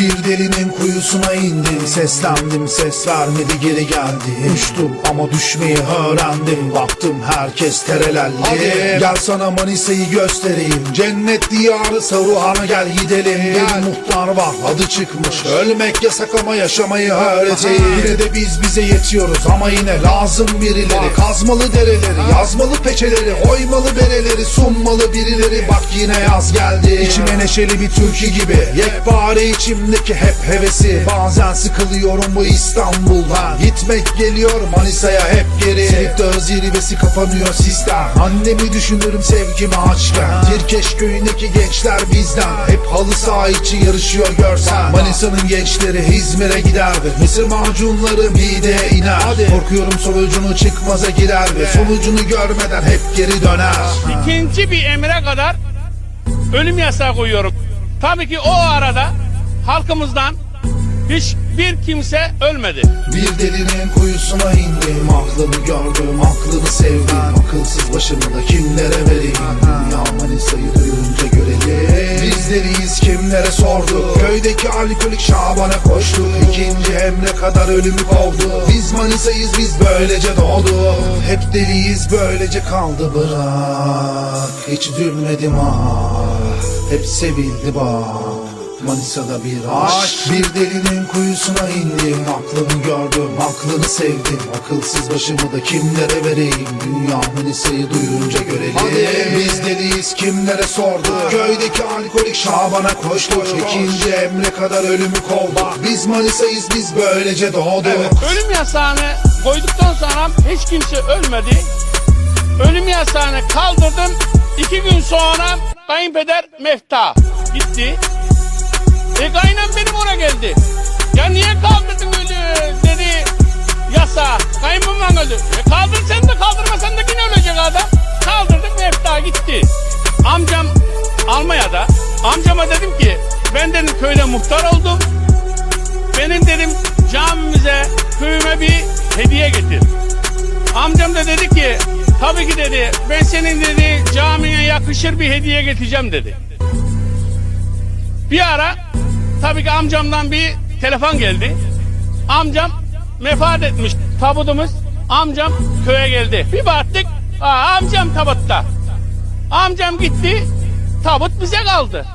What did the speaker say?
delinin kuyusuna indim. Seslendim ses vermedi geri geldi. Düştüm ama düşmeyi öğrendim. Baktım herkes terelelli Hadi. Gel sana Manisa'yı göstereyim. Cennet diyarı Saruhan'a gel gidelim. Gel. muhtar var adı çıkmış. Ölmek yasak ama yaşamayı öğreteyim. Yine de biz bize yetiyoruz ama yine lazım birileri. Kazmalı dereleri, yazmalı peçeleri Oymalı bereleri, sunmalı birileri. Bak yine yaz geldi. İçime neşeli bir türkü gibi. Yekpare içimdeki hep hevesi. Bazen sıkılıyorum bu İstanbul'dan Gitmek geliyor Manisa'ya hep geri. Sektör zirvesi kapanıyor sistem. Annemi düşünürüm sevgimi açken Tirkeş köyündeki gençler bizden. Hep halı saha için yarışıyor görsen. Manisa'nın gençleri İzmir'e gider ve Mısır macunları mideye iner. Korkuyorum sonucunu çıkmaza girer ve Sonucunu görmeden hep geri döner. İkinci bir emre kadar ölüm yasağı koyuyorum. Tabii ki o arada halkımızdan hiçbir kimse ölmedi. Bir delinin kuyusuna indim Aklımı gördüm, aklını sevdim. Akılsız başımı da kimlere vereyim? Dünya Manisa'yı duyunca görelim. Biz deliyiz kimlere sorduk? Köydeki alkolik Şaban'a koştuk. İkinci emre kadar ölümü kovdu. Biz Manisa'yız biz böylece doğduk. Hep deliyiz böylece kaldı bırak. Hiç üzülmedim ah. Hep sevildi bak Manisa'da bir aşk Bir delinin kuyusuna indim. Aklımı gördüm, aklını sevdim. Akılsız başımı da kimlere vereyim? Dünya Manisa'yı duyunca görelim. Biz deliyiz kimlere sorduk? Köydeki alkolik Şaban'a koştuk. İkinci emre kadar ölümü kovduk. Biz Manisa'yız biz böylece doğduk. Ölüm yasağını koyduktan sonra hiç kimse ölmedi. Ölüm yasağını kaldırdım. İki gün sonra kayınpeder Mefta gitti. E kaynam benim ona geldi. Ya niye kaldırdın öyle dedi yasa. Kayınbabam öldü. E kaldır sen de kaldırmasan da yine ölecek adam. Kaldırdım Mefta gitti. Amcam Almanya'da. Amcama dedim ki ben dedim köyde muhtar oldum. Benim dedim camimize, köyüme bir hediye getir. Amcam da dedi ki tabii ki dedi ben senin dedi camine yakışır bir hediye getireceğim dedi. Bir ara tabii ki amcamdan bir telefon geldi. Amcam vefat etmiş tabutumuz. Amcam köye geldi. Bir baktık aa, amcam tabutta. Amcam gitti tabut bize kaldı.